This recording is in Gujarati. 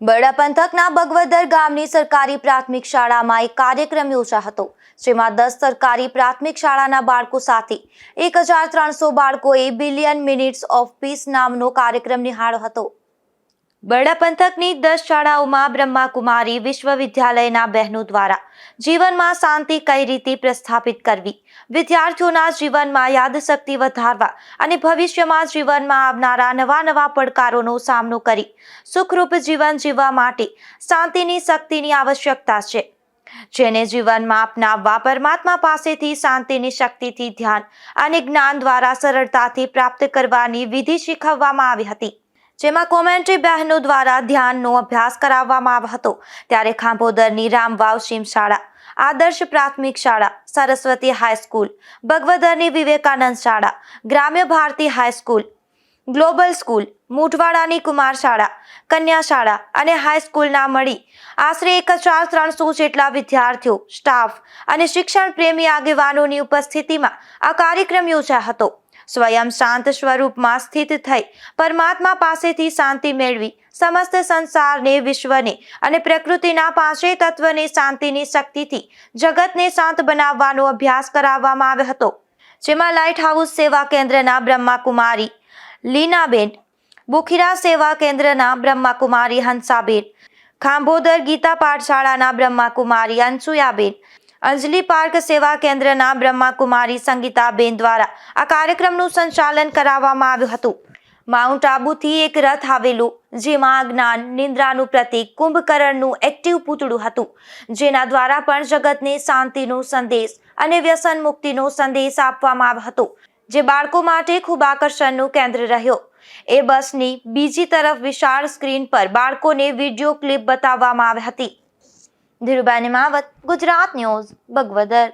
બરડા પંથકના બગવદર ગામની સરકારી પ્રાથમિક શાળામાં એક કાર્યક્રમ યોજાયો હતો, જેમાં દસ સરકારી પ્રાથમિક શાળાના બાળકો સાથે એક હજાર ત્રણસો બાળકોએ બિલિયન મિનિટ્સ ઓફ પીસ નામનો કાર્યક્રમ નિહાળ્યો હતો. બરડા પંથકની દસ શાળાઓમાં બ્રહ્માકુમારી વિશ્વવિદ્યાલયના બહેનો દ્વારા જીવનમાં શાંતિ કઈ રીતે પ્રસ્થાપિત કરવી? વિદ્યાર્થીઓના જીવનમાં યાદશક્તિ વધારવા અને ભવિષ્યમાં જીવનમાં આવનારા નવા નવા પડકારોનો સામનો કરી સુખરૂપ જીવન જીવવા માટે શાંતિની શક્તિની આવશ્યકતા છે. જેને જીવનમાં અપનાવવા પરમાત્મા પાસેથી શાંતિની શક્તિથી ધ્યાન અને જ્ઞાન દ્વારા સરળતાથી પ્રાપ્ત કરવાની વિધિ શીખવવામાં આવી હતી. જેમાં કોમેન્ટ્રી બહેનો દ્વારા ધ્યાનનો અભ્યાસ કરાવવામાં આવ્યો હતો. ત્યારે ખાંભોદરની રામવાવ શિમ શાળા, આદર્શ પ્રાથમિક શાળા, સરસ્વતી હાઈસ્કૂલ, ભગવદરની વિવેકાનંદ શાળા, Gramya Bharati high school, global school મૂઠવાડાની કુમાર શાળા, કન્યા શાળા અને હાઈસ્કૂલના મળી. આશરે એક હજાર ત્રણસો જેટલા વિદ્યાર્થીઓ, સ્ટાફ અને શિક્ષણ પ્રેમી આગેવાનોની ઉપસ્થિતિમાં આ કાર્યક્રમ યોજાયો હતો. સ્વયં શાંત સ્વરૂપમાં સ્થિત થઈ પરમાત્મા પાસેથી શાંતિ મેળવી સમસ્ત સંસારને, વિશ્વને અને પ્રકૃતિના પાંચેય તત્વને શાંતિની શક્તિથી જગતને શાંત બનાવવાનો અભ્યાસ કરાવવામાં આવ્યો હતો. જેમાં લાઇટ હાઉસ સેવા કેન્દ્રના બ્રહ્માકુમારી, લીનાબેન, બુખીરા સેવા કેન્દ્રના બ્રહ્માકુમારી, હંસાબેન, ખાંભોદર ગીતા પાઠશાળાના બ્રહ્માકુમારી અંશુયાબેન અંજલિ પાર્ક સેવા કેન્દ્રના બ્રહ્માકુમારી સંગીતાબેન દ્વારા આ કાર્યક્રમનું સંચાલન કરાવવામાં આવ્યું હતું. માઉન્ટ આબુથી એક રથ આવેલું, જેમાં જ્ઞાન, નિંદ્રાનું પ્રતીક, કુંભકર્ણનું એક્ટિવ પૂતળું હતું. જેના દ્વારા પણ જગતને શાંતિનો સંદેશ અને વ્યસન મુક્તિનો સંદેશ આપવામાં આવ્યો હતો, જે બાળકો માટે ખૂબ આકર્ષણનું કેન્દ્ર રહ્યો. એ બસની બીજી તરફ વિશાળ સ્ક્રીન પર બાળકોને વીડિયો ક્લિપ બતાવવામાં આવી હતી. ધીરુભાઈ માવત ગુજરાત ન્યૂઝ બગવદર.